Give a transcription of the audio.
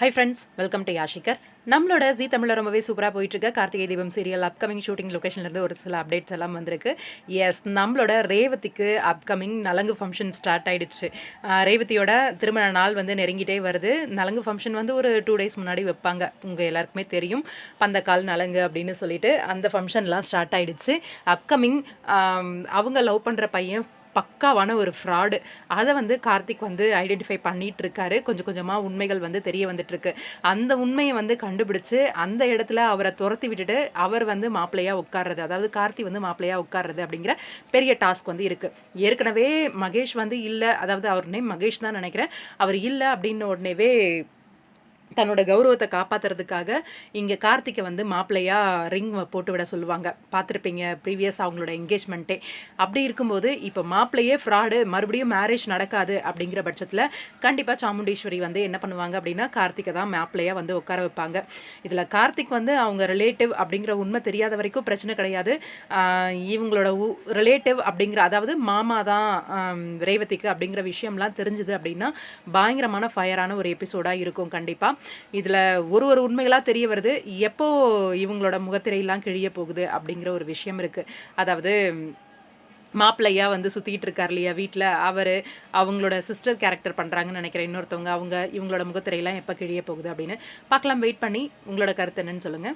High friends welcome to யாஷிகர் நம்மளோட G தமிழில் ரொம்பவே சூப்பராக போயிட்டுருக்க. Karthigai Deepam serial upcoming shooting லொக்கேஷன்லேருந்து ஒரு சில அப்டேட்ஸ் எல்லாம் வந்திருக்கு. எஸ் நம்மளோட ரேவதிக்கு அப்கமிங் நலங்கு ஃபங்க்ஷன் ஸ்டார்ட் ஆயிடுச்சு. ரேவதியோட திருமண நாள் வந்து நெருங்கிட்டே வருது. நலங்கு ஃபங்க்ஷன் வந்து ஒரு டூ டேஸ் முன்னாடி வைப்பாங்க. உங்கள் எல்லாருக்குமே தெரியும். பந்தக்கால் நலங்கு அப்படின்னு சொல்லிட்டு அந்த ஃபங்க்ஷன்லாம் ஸ்டார்ட் ஆகிடுச்சு அப்கமிங் அவங்க லவ் பண்ணுற பையன் பக்காவான ஒரு ஃப்ராடு அதை வந்து கார்த்திக் வந்து ஐடென்டிஃபை பண்ணிட்டு இருக்காரு கொஞ்சம் கொஞ்சமாக உண்மைகள் வந்து தெரிய வந்துட்டுருக்கு. அந்த உண்மையை வந்து கண்டுபிடிச்சு அந்த இடத்துல அவரை துரத்தி விட்டுட்டு அவர் வந்து மாப்பிள்ளையாக உட்கார்றது அதாவது கார்த்தி வந்து மாப்பிள்ளையாக உட்கார்றது அப்படிங்கிற பெரிய டாஸ்க் வந்து இருக்குது ஏற்கனவே மகேஷ் வந்து இல்லை அதாவது அவர் நேம் மகேஷ் தான் நினைக்கிறேன். அவர் இல்லை அப்படின்ன உடனேவே தன்னோட கௌரவத்தை காப்பாத்துறதுக்காக இங்கே கார்த்திகை வந்து மாப்பிள்ளையாக ரிங் போட்டு விட சொல்லுவாங்க. பார்த்துருப்பீங்க ப்ரீவியஸ் அவங்களோட என்கேஜ்மெண்ட்டே அப்படி இருக்கும்போது இப்போ மாப்பிள்ளையே ஃப்ராடு மறுபடியும் மேரேஜ் நடக்காது அப்படிங்கிற பட்சத்தில் கண்டிப்பாக சாமுண்டீஸ்வரி வந்து என்ன பண்ணுவாங்க அப்படின்னா கார்த்திகை தான் மாப்பிள்ளையாக வந்து உட்கார வைப்பாங்க. இதில் கார்த்திக் வந்து அவங்க ரிலேட்டிவ் அப்படிங்கிற உண்மை தெரியாத வரைக்கும் பிரச்சனை கிடையாது. இவங்களோட ரிலேட்டிவ் அப்படிங்கிற அதாவது மாமா தான் ரேவதிக்கு அப்படிங்கிற விஷயம்லாம் தெரிஞ்சுது அப்படின்னா பயங்கரமான ஃபயரான ஒரு எபிசோடாக இருக்கும் கண்டிப்பாக இதில் ஒரு ஒரு உண்மைகளாக தெரிய வருது. எப்போ இவங்களோட முகத்திரையெல்லாம் கிழிய போகுது அப்படிங்கிற ஒரு விஷயம் இருக்குது அதாவது மாப்பிள்ளையா வந்து சுற்றிக்கிட்டு இருக்கார் இல்லையா வீட்டில் அவர் அவங்களோட சிஸ்டர் கேரக்டர் பண்ணுறாங்கன்னு நினைக்கிறேன். இன்னொருத்தவங்க அவங்க இவங்களோட முகத்திரையெல்லாம் எப்போ கிழிய போகுது அப்படின்னு. பார்க்கலாம் வெயிட் பண்ணி உங்களோட கருத்து என்னன்னு சொல்லுங்கள்